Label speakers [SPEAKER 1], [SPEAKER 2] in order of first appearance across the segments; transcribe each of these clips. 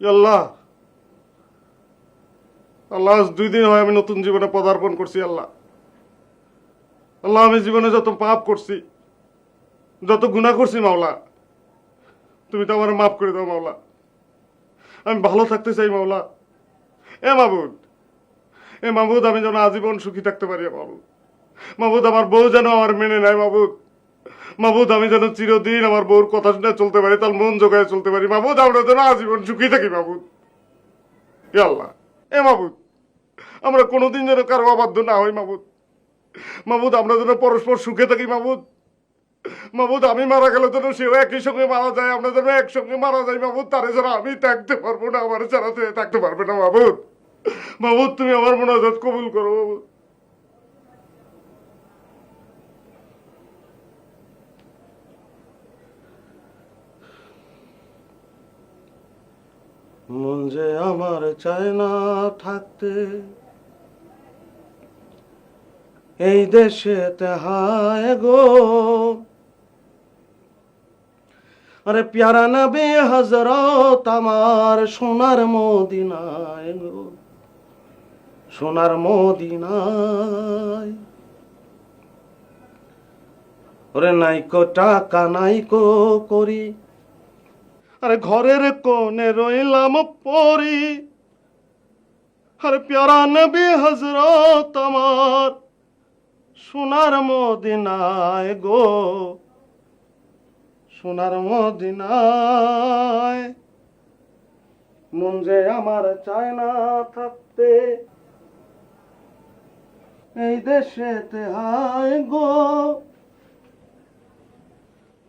[SPEAKER 1] আল্লাহ আল্লাহ, আজ দুই দিন হয় আমি নতুন জীবনে পদার্পণ করছি আল্লাহ আল্লাহ, আমি জীবনে যত পাপ করছি, যত গুণা করছি, মাওলা, তুমি তো আমার মাফ করে দাও, মাওলা। আমি ভালো থাকতে চাই, মাওলা। এ মাবুদ এ মাবুদ, আমি যেন আজীবন সুখী থাকতে পারি মাবুদ। মাবুদ, আমার বউ যেন আমার মেনে নেয়, মাবুদ। মাবুদ আমি যেন চিরদিন আমার বউর কথা শুনে চলতে পারি, তার মন জোগায় চলতে পারি। মাবুদ আমরা যেন আজীবন সুখী থাকি মাবুদ আল্লাহ। এ মাবুদ আমরা কোনোদিন যেন কারও অবাধ্য না হই মাবুদ মাবুদ আমরা যেন পরস্পর সুখে থাকি মাবুদ মাবুদ আমি মারা গেলে যেন সেও একই সঙ্গে মারা যায়, আমরা যেন একসঙ্গে মারা যাই মাবুদ তারে যেন আমি থাকতে পারব না, আমার ছাড়া থাকতে পারবে না মাবুদ মাবুদ তুমি আমার মনোজাত কবুল করো মাবুদ মন যে আমার চায় না থাকতে, এই দেশে হায় গো। আরে প্যারা নবী হজরত আমার সোনার মদিনায় গো, সোনার মদিনায়। ওরে নাইকো টাকা নাইকো করি আরে ঘরের কোণে রইলাম পরি। আরে প্যারা নবী হজরত আমার, সোনার মদিনায় গো। সোনার মদিনায় মন যে আমার চায় না থাকতে, এই দেশেতে হায় গো।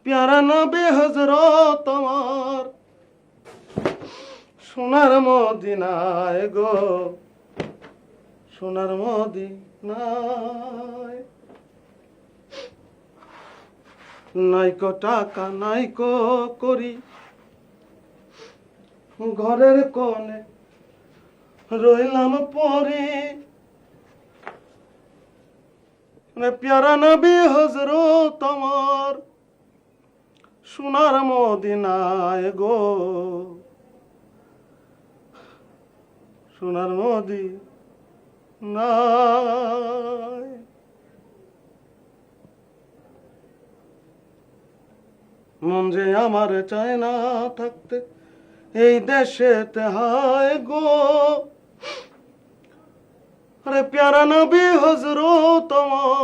[SPEAKER 1] প্যারা নবী হজরত আমার সোনার মদিনায় গো, সোনার মদিনায়। নাইকো টাকা নাইকো করি, ঘরের কোণে রইলাম পরে। প্যারা নবী হজরত আমার সোনার মদিনায় গো। সোনার মদি মন যে আমার চায় না থাকতে, এই দেশেতে হায় গো। আরে প্যারা নবী হজরত আমার